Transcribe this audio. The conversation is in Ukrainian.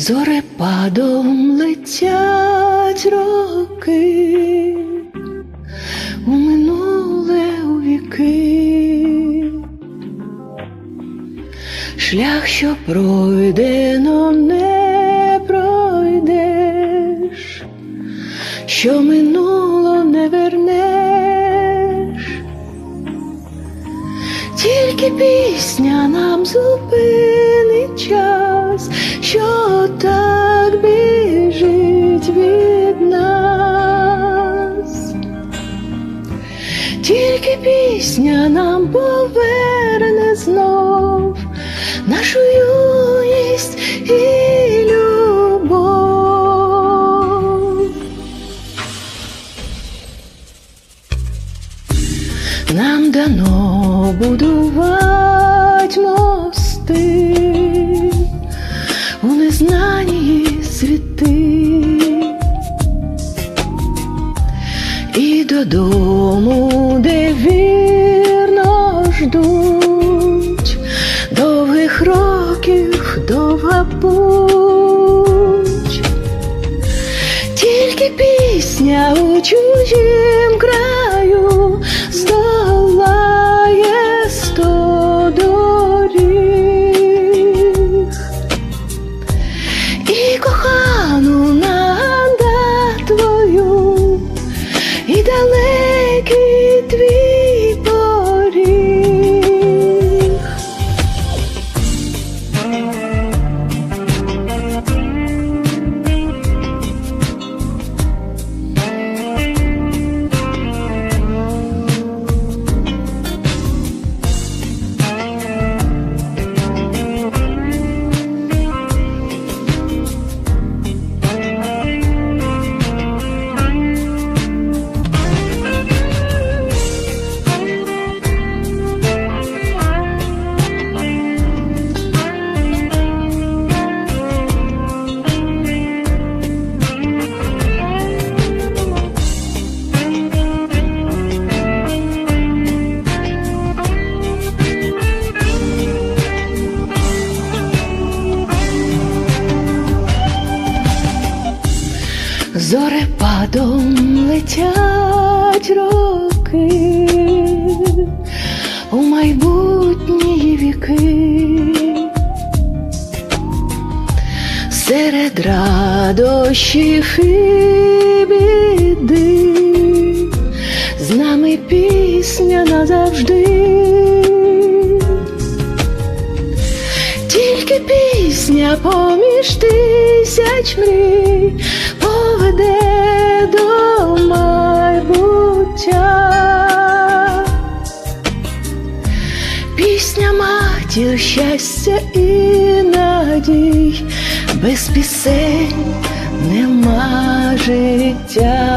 Зорепадом летять роки, у минуле у віки, шлях, що пройдено, не пройдеш, що минуло не вернеш, тільки пісня нам зупинить час, що тільки пісня нам поверне знов нашу юність і любов. Нам дано будувати мости і додому, де вірно ждуть довгих років довга путь. Тільки пісня у чужім краю Зорепадом летять роки. У майбутні віки, серед радощів і біди, з нами пісня назавжди. Тільки пісня поміж тисяч мрій поведе до майбуття. Пісня матір щастя і надій, без пісень нема життя.